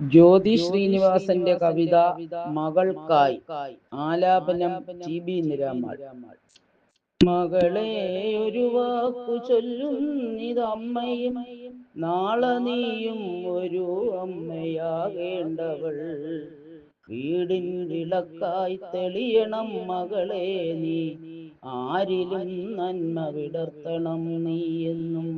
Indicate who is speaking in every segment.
Speaker 1: ജ്യോതി ശ്രീനിവാസന്റെ കവിത മകൾക്കായി. ആലാപനം T B നിരാമാൾ മകളെ ഒരു വാക്കു ചൊല്ലുന്നിതമ്മയും നാളെ നീയും ഒരു അമ്മയാകേണ്ടവൾ. വീടിൻ വിളക്കായി തെളിയണം മകളെ നീ. ആരിലും നന്മ വിടർത്തണം നീ എന്നും.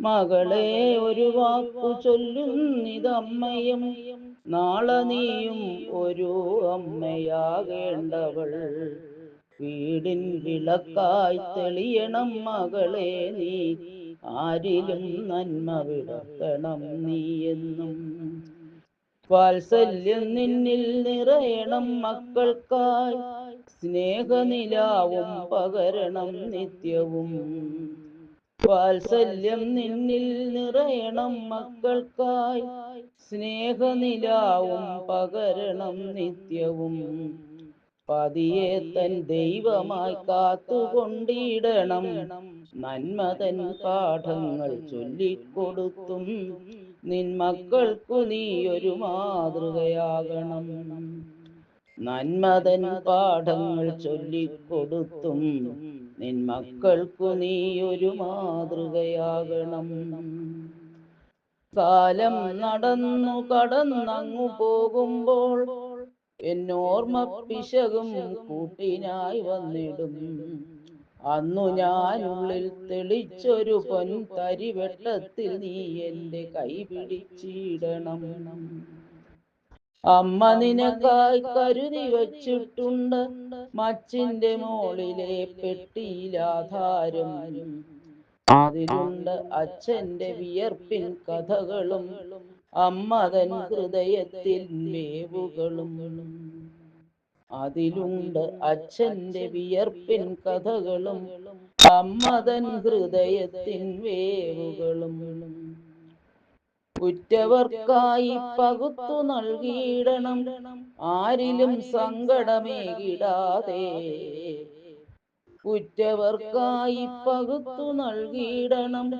Speaker 1: മകളെ ഒരു വാക്കു ചൊല്ലുന്നിതമ്മയും നാളെ നീയും ഒരു അമ്മയാകേണ്ടവൾ. വീടിൻ വിളക്കായി തെളിയണം മകളെ നീ. ആരിലും നന്മ വിടർത്തണം നീ എന്നും. വാത്സല്യം നിന്നിൽ നിറയണം മക്കൾക്കായി. സ്നേഹനിലാവും പകരണം നിത്യവും. വാത്സല്യം നിന്നിൽ നിറയണം മക്കൾക്കായി. സ്നേഹനിലാവും പകരണം നിത്യവും. പതിയെ തൻ ദൈവമായി കാത്തുകൊണ്ടിടണം. നന്മതൻ പാഠങ്ങൾ ചൊല്ലിക്കൊടുത്തും. നിൻ മക്കൾക്കു നീ ഒരു മാതൃകയാകണം. നന്മതൻ പാഠങ്ങൾ ചൊല്ലിക്കൊടുത്തും. നിൻ മക്കൾക്കു നീ ഒരു മാതൃകയാകണം. കാലം നടന്നു കടന്നങ്ങു പോകുമ്പോൾ എന്നോർമ്മ പിശകും കൂട്ടിനായി വന്നിടും. അന്നു ഞാനുള്ളിൽ തെളിച്ചൊരു പൊൻ തരിവെട്ടത്തിൽ നീ എന്റെ കൈ പിടിച്ചിടണം. അമ്മ നിനക്കായി കരുതി വച്ചിട്ടുണ്ട്. മച്ചിന്റെ മോളിലെ പെട്ടിയിലാധാരം അതിലുണ്ട്. അച്ഛന്റെ വിയർപ്പിൻ കഥകളും അമ്മ തൻ ഹൃദയത്തിൽ വേവുകളും. അതിലുണ്ട് അച്ഛന്റെ വിയർപ്പിൻ കഥകളും അമ്മ തൻ ഹൃദയത്തിൻ വേവുകളും. ഉറ്റവർക്കായി പകുത്തു നൽകിയിടണം. ആരിലും സങ്കടമേകിടാതെ ഉറ്റവർക്കായി പകുത്തു നൽകിയിടണം.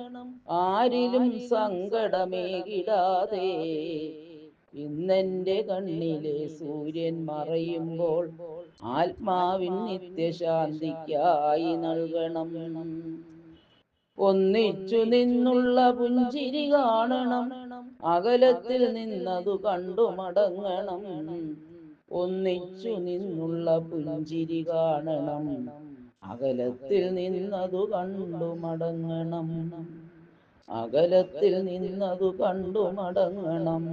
Speaker 1: ആരിലും സങ്കടമേകിടാതെ ഇന്നെന്റെ കണ്ണിലെ സൂര്യൻ മറയുമ്പോൾ ആത്മാവിൻ നിത്യശാന്തിക്കായി നൽകണം. ഒന്നിച്ചു നിന്നുള്ള പുഞ്ചിരി കാണണം. അകലത്തിൽ നിന്നതു കണ്ടു മടങ്ങണം. ഒന്നിച്ചു നിന്നുള്ള പുഞ്ചിരി കാണണം. അകലത്തിൽ നിന്നതു കണ്ടു മടങ്ങണം. അകലത്തിൽ നിന്നതു കണ്ടു മടങ്ങണം.